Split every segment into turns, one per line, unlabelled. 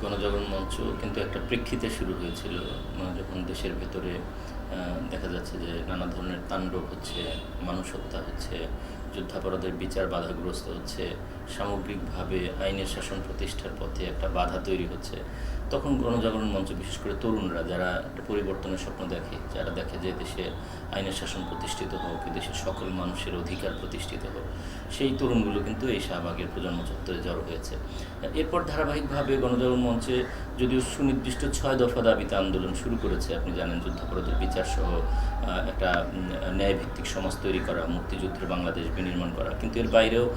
গণজাগরণ মঞ্চ কিন্তু একটা প্রেক্ষিতে শুরু হয়েছিল। মানে যখন দেশের ভেতরে দেখা যাচ্ছে যে নানা ধরনের তাণ্ডব হচ্ছে, মানুষ হত্যা হচ্ছে যুদ্ধাপরাধের বিচার বাধাগ্রস্ত হচ্ছে, সামগ্রিকভাবে আইনের শাসন প্রতিষ্ঠার পথে একটা বাধা তৈরি হচ্ছে। তখন গণজাগরণ মঞ্চ, বিশেষ করে তরুণরা, যারা একটা পরিবর্তনের স্বপ্ন দেখে, যারা দেখে যে দেশে আইনের শাসন প্রতিষ্ঠিত হোক দেশের সকল মানুষের অধিকার প্রতিষ্ঠিত হোক, সেই তরুণগুলো কিন্তু এই শাহবাগের প্রজন্ম চত্বরে জড়ো হয়েছে। এরপর ধারাবাহিকভাবে গণজাগরণ মঞ্চে যদিও সুনির্দিষ্ট ছয় দফা দাবিতে আন্দোলন শুরু করেছে, আপনি জানেন যুদ্ধাপরাধের বিচার সহ একটা ন্যায়ভিত্তিক সমাজ তৈরি করা, মুক্তিযুদ্ধের বাংলাদেশ বিনির্মাণ করা। কিন্তু এর বাইরেও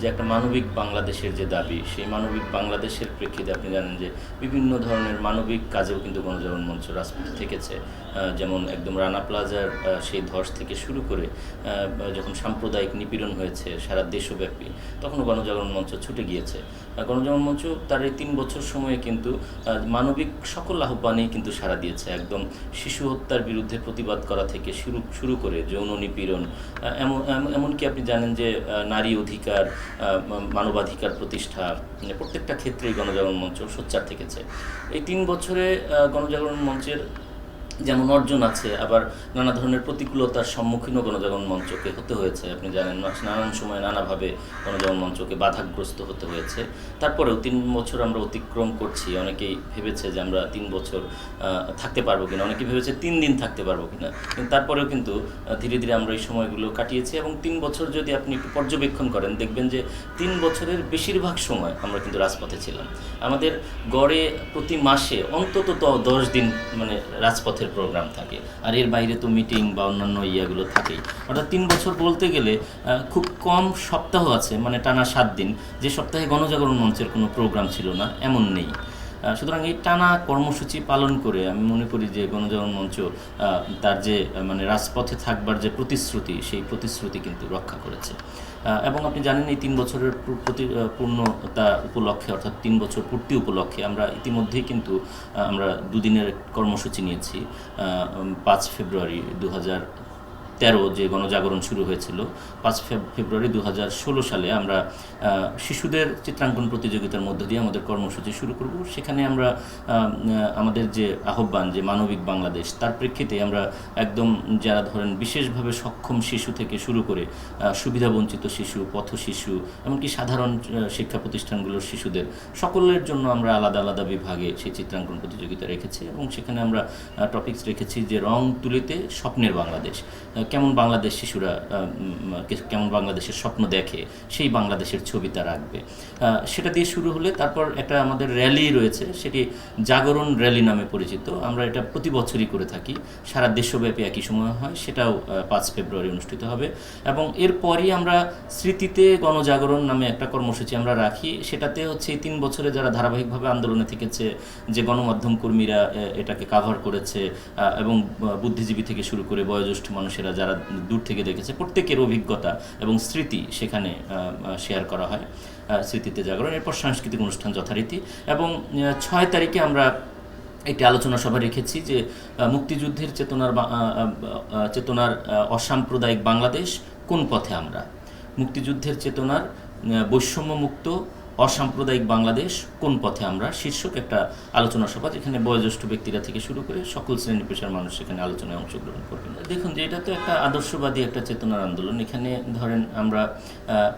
যে একটা মানবিক বাংলাদেশের যে দাবি, সেই মানবিক বাংলাদেশের প্রেক্ষিতে আপনি জানেন যে বিভিন্ন ধরনের মানবিক কাজেও কিন্তু গণজাগরণ মঞ্চ রাজপথে থেকেছে। যেমন একদম রানা প্লাজার সেই ধস থেকে শুরু করে যখন সাম্প্রদায়িক নিপীড়ন হয়েছে সারা দেশব্যাপী, তখনও গণজাগরণ মঞ্চ ছুটে গিয়েছে। গণজাগরণ মঞ্চ তার এই তিন বছর সময়ে কিন্তু মানবিক সকল আহ্বানেই কিন্তু সাড়া দিয়েছে। একদম শিশু হত্যার বিরুদ্ধে প্রতিবাদ করা থেকে শুরু শুরু করে যৌন নিপীড়ন এমন- এমনকি আপনি জানেন যে নারী অধিকার মানবাধিকার প্রতিষ্ঠা মানে প্রত্যেকটা ক্ষেত্রেই গণজাগরণ মঞ্চ সোচ্চার থেকেছে। এই তিন বছরে গণজাগরণ মঞ্চের যেমন অর্জন আছে, আবার নানা ধরনের প্রতিকূলতার সম্মুখীনও গণজাগরণ মঞ্চকে হতে হয়েছে। আপনি জানেন নানান সময় নানাভাবে গণজাগরণ মঞ্চকে বাধাগ্রস্ত হতে হয়েছে। তারপরেও তিন বছর আমরা অতিক্রম করছি। অনেকেই ভেবেছে যে আমরা তিন বছর থাকতে পারব কিনা। অনেকে ভেবেছে তিন দিন থাকতে পারব কিনা। কিন্তু তারপরেও কিন্তু ধীরে ধীরে আমরা এই সময়গুলো কাটিয়েছি এবং তিন বছর যদি আপনি একটু পর্যবেক্ষণ করেন, দেখবেন যে তিন বছরের বেশিরভাগ সময় আমরা কিন্তু রাজপথে ছিলাম। আমাদের গড়ে প্রতি মাসে অন্তত দশ দিন মানে রাজপথের প্রোগ্রাম থাকে। আর এর বাইরে তো মিটিং বা অন্যান্য ইয়েগুলো থাকেই। অর্থাৎ তিন বছর বলতে গেলে খুব কম সপ্তাহ আছে মানে টানা সাত দিন। যে সপ্তাহে গণজাগরণ মঞ্চের কোনো প্রোগ্রাম ছিল না, এমন নেই। সুতরাং এই টানা কর্মসূচি পালন করে আমি মনে করি যে গণজাগরণ মঞ্চ তার যে মানে রাজপথে থাকবার যে প্রতিশ্রুতি, সেই প্রতিশ্রুতি কিন্তু রক্ষা করেছে। এবং আপনি জানেন এই তিন বছরের প্রতি পূর্ণতা উপলক্ষে, অর্থাৎ তিন বছর পূর্তি উপলক্ষে আমরা ইতিমধ্যেই কিন্তু আমরা দুদিনের কর্মসূচি নিয়েছি পাঁচ ফেব্রুয়ারি দু হাজার তেরো যে গণজাগরণ শুরু হয়েছিল, পাঁচ ফেব- ফেব্রুয়ারি দু হাজার ষোলো সালে আমরা শিশুদের চিত্রাঙ্কন প্রতিযোগিতার মধ্য দিয়ে আমাদের কর্মসূচি শুরু করব। সেখানে আমরা আমাদের যে আহ্বান, যে মানবিক বাংলাদেশ, তার প্রেক্ষিতে আমরা একদম যারা ধরেন বিশেষভাবে সক্ষম শিশু থেকে শুরু করে সুবিধাবঞ্চিত শিশু, পথ শিশু, এমনকি সাধারণ শিক্ষা প্রতিষ্ঠানগুলোর শিশুদের, সকলের জন্য আমরা আলাদা আলাদা বিভাগে সেই চিত্রাঙ্কন প্রতিযোগিতা রেখেছি এবং সেখানে আমরা টপিকস রেখেছি যে রং তুলিতে স্বপ্নের বাংলাদেশ কেমন বাংলাদেশ শিশুরা কেমন বাংলাদেশের স্বপ্ন দেখে, সেই বাংলাদেশের ছবি তারা আঁকবে। সেটা দিয়ে শুরু হলে তারপর একটা আমাদের র্যালি রয়েছে, সেটি জাগরণ র্যালি নামে পরিচিত। আমরা এটা প্রতি বছরই করে থাকি। সারা দেশব্যাপী একই সময় হয়, সেটাও পাঁচ ফেব্রুয়ারি অনুষ্ঠিত হবে। এবং এরপরই আমরা স্মৃতিতে গণজাগরণ নামে একটা কর্মসূচি আমরা রাখি। সেটাতে হচ্ছে এই তিন বছরে যারা ধারাবাহিকভাবে আন্দোলনে থেকেছে, যে গণমাধ্যম কর্মীরা এটাকে কাভার করেছে এবং বুদ্ধিজীবী থেকে শুরু করে বয়োজ্যেষ্ঠ মানুষেরা যারা দূর থেকে দেখেছে, প্রত্যেকের অভিজ্ঞতা এবং স্মৃতি সেখানে শেয়ার করা হয়। স্মৃতিতে জাগরণ, এরপর সাংস্কৃতিক অনুষ্ঠান যথারীতি। এবং ছয় তারিখে আমরা একটি আলোচনা সভা রেখেছি যে মুক্তিযুদ্ধের চেতনার চেতনার অসাম্প্রদায়িক বাংলাদেশ কোন পথে আমরা? মুক্তিযুদ্ধের চেতনার বৈষম্যমুক্ত অসাম্প্রদায়িক বাংলাদেশ, কোন পথে আমরা? শীর্ষক একটা আলোচনা সভা, যেখানে বয়োজ্যেষ্ঠ ব্যক্তিরা থেকে শুরু করে সকল শ্রেণি পেশার মানুষ সেখানে আলোচনায় অংশগ্রহণ করবেন। দেখুন যে এটা তো একটা আদর্শবাদী একটা চেতনার আন্দোলন। এখানে ধরেন আমরা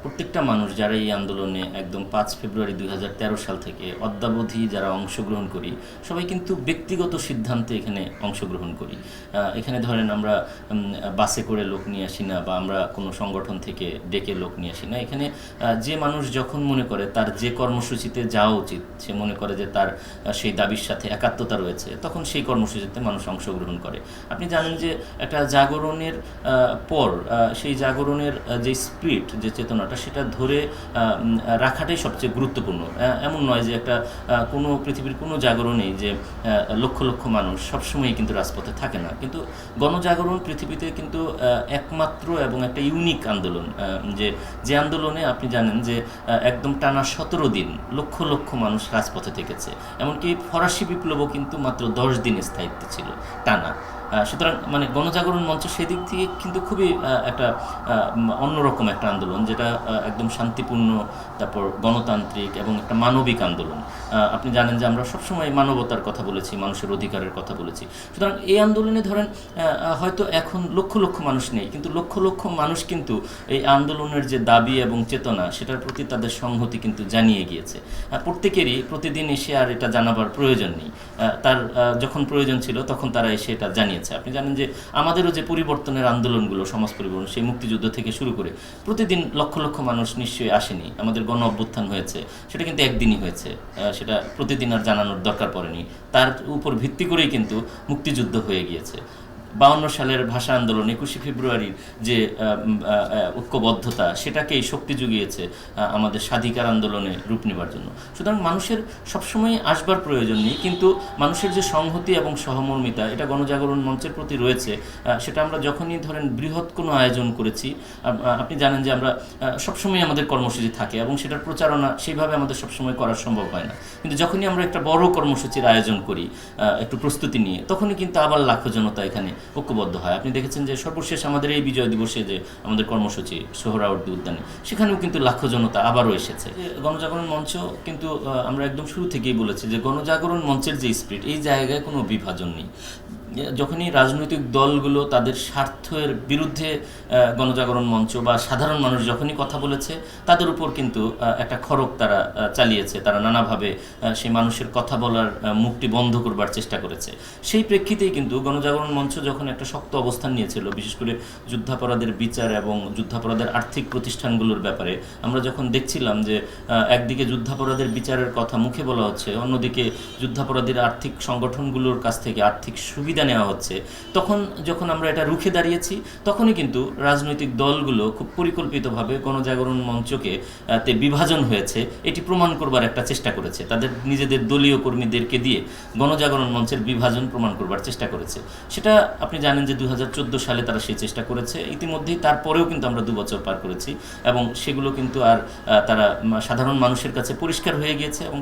প্রত্যেকটা মানুষ যারা এই আন্দোলনে একদম পাঁচ ফেব্রুয়ারি দুই হাজার তেরো সাল থেকে অদ্যাবধি যারা অংশগ্রহণ করি, সবাই কিন্তু ব্যক্তিগত সিদ্ধান্তে এখানে অংশগ্রহণ করি। এখানে ধরেন আমরা বাসে করে লোক নিয়ে আসি না বা আমরা কোনো সংগঠন থেকে ডেকে লোক নিয়ে আসি না। এখানে যে মানুষ যখন মনে করে তার যে কর্মসূচিতে যাওয়া উচিত, সে মনে করে যে তার, সেই দাবির সাথে একাত্মতা রয়েছে, তখন সেই কর্মসূচিতে মানুষ অংশগ্রহণ করে। আপনি জানেন যে একটা জাগরণের পর সেই জাগরণের যে স্পিরিট যে চেতনাটা, সেটা ধরে রাখাটাই সবচেয়ে গুরুত্বপূর্ণ। এমন নয় যে একটা কোনো পৃথিবীর কোনো জাগরণেই যে লক্ষ লক্ষ মানুষ সবসময়ই কিন্তু রাজপথে থাকে না। কিন্তু গণজাগরণ পৃথিবীতে কিন্তু একমাত্র এবং একটা ইউনিক আন্দোলন যে যে আন্দোলনে আপনি জানেন যে একদম টানা সতেরো দিন লক্ষ লক্ষ মানুষ রাজপথে থেকেছে। এমনকি ফরাসি বিপ্লবও কিন্তু মাত্র দশ দিন স্থায়িত্ব ছিল। টানা সুতরাং মানে গণজাগরণ মঞ্চ সেদিক থেকে কিন্তু খুবই একটা অন্যরকম একটা আন্দোলন, যেটা একদম শান্তিপূর্ণ, তারপর গণতান্ত্রিক এবং একটা মানবিক আন্দোলন। আপনি জানেন যে আমরা সবসময় মানবতার কথা বলেছি, মানুষের অধিকারের কথা বলেছি। সুতরাং এই আন্দোলনে ধরেন হয়তো এখন লক্ষ লক্ষ মানুষ নেই, কিন্তু লক্ষ লক্ষ মানুষ কিন্তু এই আন্দোলনের যে দাবি এবং চেতনা, সেটার প্রতি তাদের সংহতি কিন্তু জানিয়ে গিয়েছে। প্রত্যেকেরই প্রতিদিন এসে আর এটা জানাবার প্রয়োজন নেই। তার যখন প্রয়োজন ছিল তখন তারা এসে এটা জানিয়েছে। আপনি জানেন যে আমাদেরও যে পরিবর্তনের আন্দোলনগুলো, সমাজ পরিবর্তন, সেই মুক্তিযুদ্ধ থেকে শুরু করে প্রতিদিন লক্ষ লক্ষ মানুষ নিশ্চয়ই আসেনি। আমাদের গণ অভ্যুত্থান হয়েছে, সেটা কিন্তু একদিনই হয়েছে। সেটা প্রতিদিন আর জানানোর দরকার পড়েনি। তার উপর ভিত্তি করেই কিন্তু মুক্তিযুদ্ধ হয়ে গিয়েছে। বাউন্ন সালের ভাষা আন্দোলন, একুশে ফেব্রুয়ারির যে ঐক্যবদ্ধতা, সেটাকেই শক্তি জুগিয়েছে আমাদের স্বাধিকার আন্দোলনে রূপ নেবার জন্য। সুতরাং মানুষের সবসময় আসবার প্রয়োজন নেই, কিন্তু মানুষের যে সংহতি এবং সহমর্মিতা, এটা গণজাগরণ মঞ্চের প্রতি রয়েছে সেটা আমরা যখনই ধরেন বৃহৎ কোনো আয়োজন করেছি আপনি জানেন যে আমরা সবসময় আমাদের কর্মসূচি থাকে এবং সেটার প্রচারণা সেইভাবে আমাদের সবসময় করা সম্ভব হয় না। কিন্তু যখনই আমরা একটা বড় কর্মসূচির আয়োজন করি একটু প্রস্তুতি নিয়ে, তখনই কিন্তু আবার লাখো জনতা এখানে ঐক্যবদ্ধ হয়। আপনি দেখেছেন যে সর্বশেষ আমাদের এই বিজয় দিবসে যে আমাদের কর্মসূচি সোহরাওয়ার্দী উদ্যানে, সেখানেও কিন্তু লাখো জনতা আবারও এসেছে। গণজাগরণ মঞ্চ কিন্তু আমরা একদম শুরু থেকেই বলেছি যে গণজাগরণ মঞ্চের যে স্পিরিট এই জায়গায় কোনো বিভাজন নেই। যখনই রাজনৈতিক দলগুলো তাদের স্বার্থের বিরুদ্ধে গণজাগরণ মঞ্চ বা সাধারণ মানুষ যখনই কথা বলেছে, তাদের উপর কিন্তু একটা খড়ক তারা চালিয়েছে। তারা নানাভাবে সেই মানুষের কথা বলার মুখটি বন্ধ করবার চেষ্টা করেছে। সেই প্রেক্ষিতেই কিন্তু গণজাগরণ মঞ্চ যখন একটা শক্ত অবস্থান নিয়েছিল, বিশেষ করে যুদ্ধাপরাধের বিচার এবং যুদ্ধাপরাধের আর্থিক প্রতিষ্ঠানগুলোর ব্যাপারে, আমরা যখন দেখছিলাম যে একদিকে যুদ্ধাপরাধের বিচারের কথা মুখে বলা হচ্ছে, অন্যদিকে যুদ্ধাপরাধীর আর্থিক সংগঠনগুলোর কাছ থেকে আর্থিক সুবিধা নেওয়া হচ্ছে। তখন যখন আমরা এটা রুখে দাঁড়িয়েছি, তখনই কিন্তু রাজনৈতিক দলগুলো খুব পরিকল্পিতভাবে গণজাগরণ মঞ্চকে তে বিভাজন হয়েছে। এটি প্রমাণ করবার একটা চেষ্টা করেছে। তাদের নিজেদের দলীয় কর্মীদেরকে দিয়ে গণজাগরণ মঞ্চের বিভাজন প্রমাণ করবার চেষ্টা করেছে। সেটা আপনি জানেন যে দু হাজার চোদ্দ সালে তারা সেই চেষ্টা করেছে। ইতিমধ্যেই তারপরেও কিন্তু আমরা দু বছর পার করেছি এবং সেগুলো কিন্তু আর তারা সাধারণ মানুষের কাছে পরিষ্কার হয়ে গিয়েছে এবং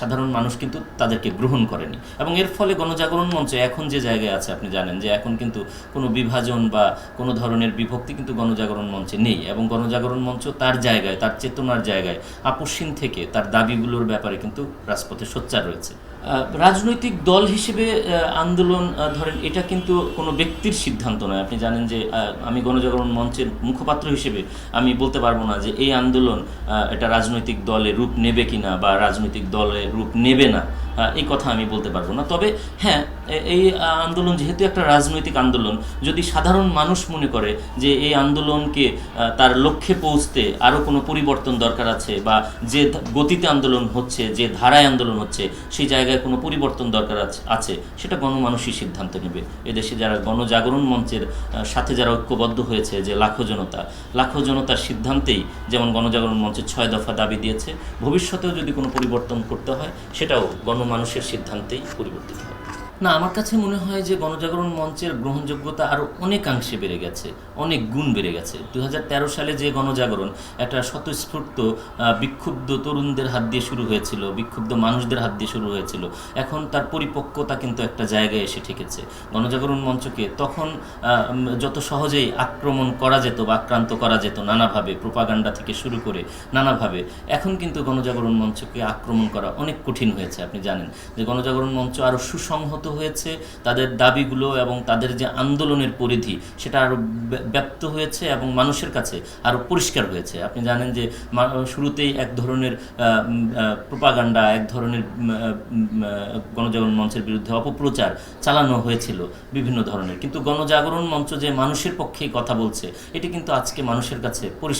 সাধারণ মানুষ কিন্তু তাদেরকে গ্রহণ করেনি। এবং এর ফলে গণজাগরণ মঞ্চ এখন যে জায়গায় আছে, আপনি জানেন যে এখন কিন্তু কোনো বিভাজন বা কোনো ধরনের বিভক্তি কিন্তু গণজাগরণ মঞ্চে নেই এবং গণজাগরণ মঞ্চ তার জায়গায়, তার চেতনার জায়গায় আপসীন থেকে তার দাবিগুলোর ব্যাপারে কিন্তু রাজপথে সোচ্চার রয়েছে। রাজনৈতিক দল হিসেবে আন্দোলন ধরেন এটা কিন্তু কোনো ব্যক্তির সিদ্ধান্ত নয়। আপনি জানেন যে আমি গণজাগরণ মঞ্চের মুখপাত্র হিসেবে আমি বলতে পারব না যে এই আন্দোলন এটা রাজনৈতিক দলে রূপ নেবে কিনা বা রাজনৈতিক দলে রূপ নেবে না। এই কথা আমি বলতে পারব না। তবে হ্যাঁ এই আন্দোলন যেহেতু একটা রাজনৈতিক আন্দোলন, যদি সাধারণ মানুষ মনে করে যে এই আন্দোলনকে তার লক্ষ্যে পৌঁছতে আরও কোনো পরিবর্তন দরকার আছে বা যে গতিতে আন্দোলন হচ্ছে, যে ধারায় আন্দোলন হচ্ছে, সেই জায়গায় কোনো পরিবর্তন দরকার আছে- সেটা গণমানুষই সিদ্ধান্ত নেবে। এদেশে যারা গণজাগরণ মঞ্চের সাথে যারা ঐক্যবদ্ধ হয়েছে যে লাখো জনতা, লাখো জনতার সিদ্ধান্তেই যেমন গণজাগরণ মঞ্চের ছয় দফা দাবি দিয়েছে, ভবিষ্যতেও যদি কোনো পরিবর্তন করতে হয়, সেটাও গণমানুষের সিদ্ধান্তেই পরিবর্তিত হবে না, আমার কাছে মনে হয় যে গণজাগরণ মঞ্চের গ্রহণযোগ্যতা আরও অনেকাংশে বেড়ে গেছে, অনেক গুণ বেড়ে গেছে। দু হাজার তেরো সালে যে গণজাগরণ, একটা স্বতঃস্ফূর্ত বিক্ষুব্ধ তরুণদের হাত দিয়ে শুরু হয়েছিল, বিক্ষুব্ধ মানুষদের হাত দিয়ে শুরু হয়েছিল। এখন তার পরিপক্কতা কিন্তু একটা জায়গায় এসে ঠেকেছে। গণজাগরণ মঞ্চকে তখন যত সহজেই আক্রমণ করা যেত বা আক্রান্ত করা যেত নানাভাবে, প্রোপাগান্ডা থেকে শুরু করে নানাভাবে, এখন কিন্তু গণজাগরণ মঞ্চকে আক্রমণ করা অনেক কঠিন হয়েছে, আপনি জানেন। যে গণজাগরণ মঞ্চ আরও সুসংহত হয়েছে, তাদের দাবিগুলো এবং তাদের যে আন্দোলনের পরিধি, সেটা আরও ব্যপ্ত হয়েছে এবং মানুষের কাছে আরও পরিষ্কার হয়েছে। আপনি জানেন যে শুরুতেই এক ধরনের প্রোপাগান্ডা, এক ধরনের গণজাগরণ মঞ্চের বিরুদ্ধে অপপ্রচার চালানো হয়েছিল বিভিন্ন ধরনের। কিন্তু গণজাগরণ মঞ্চ যে মানুষের পক্ষেই কথা বলছে, এটি কিন্তু আজকে মানুষের কাছে পরিষ্কার